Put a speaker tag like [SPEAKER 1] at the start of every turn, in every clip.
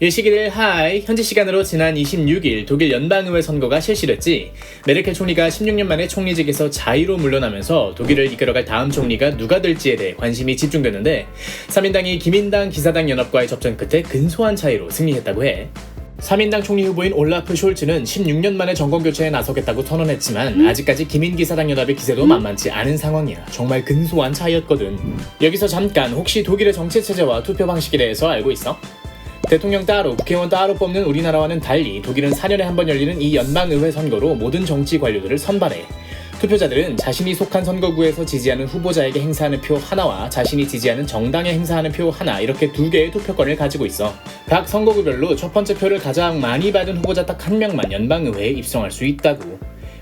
[SPEAKER 1] 일시기를 하이 현지 시간으로 지난 26일 독일 연방의회 선거가 실시됐지 메르켈 총리가 16년 만에 총리직에서 자의로 물러나면서 독일을 이끌어갈 다음 총리가 누가 될지에 대해 관심이 집중됐는데 3인당이 기민당 기사당 연합과의 접전 끝에 근소한 차이로 승리했다고 해 3인당 총리 후보인 올라프 숄츠는 16년 만에 정권 교체에 나서겠다고 선언했지만 아직까지 기민기사당 연합의 기세도 만만치 않은 상황이야. 정말 근소한 차이였거든. 여기서 잠깐 혹시 독일의 정치 체제와 투표 방식에 대해서 알고 있어? 대통령 따로, 국회의원 따로 뽑는 우리나라와는 달리 독일은 4년에 한 번 열리는 이 연방의회 선거로 모든 정치 관료들을 선발해. 투표자들은 자신이 속한 선거구에서 지지하는 후보자에게 행사하는 표 하나와 자신이 지지하는 정당에 행사하는 표 하나 이렇게 두 개의 투표권을 가지고 있어. 각 선거구별로 첫 번째 표를 가장 많이 받은 후보자 딱 한 명만 연방의회에 입성할 수 있다고.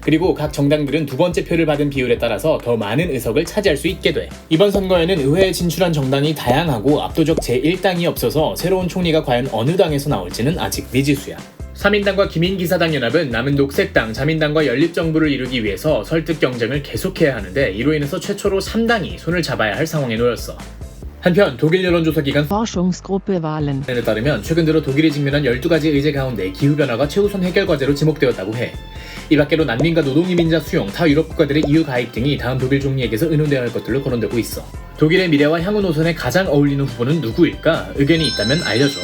[SPEAKER 1] 그리고 각 정당들은 두 번째 표를 받은 비율에 따라서 더 많은 의석을 차지할 수 있게 돼. 이번 선거에는 의회에 진출한 정당이 다양하고 압도적 제1당이 없어서 새로운 총리가 과연 어느 당에서 나올지는 아직 미지수야. 3인당과 기민기사당 연합은 남은 녹색당, 자민당과 연립정부를 이루기 위해서 설득 경쟁을 계속해야 하는데 이로 인해서 최초로 3당이 손을 잡아야 할 상황에 놓였어. 한편 독일 여론조사 기관
[SPEAKER 2] Forschungsgruppe Wahlen.
[SPEAKER 1] 에 따르면 최근 들어 독일이 직면한 12가지 의제 가운데 기후변화가 최우선 해결 과제로 지목되었다고 해. 이 밖에도 난민과 노동이민자 수용, 타 유럽 국가들의 EU 가입 등이 다음 독일 총리에게서 의논되어야 할 것들로 거론되고 있어. 독일의 미래와 향후 노선에 가장 어울리는 후보는 누구일까? 의견이 있다면 알려줘.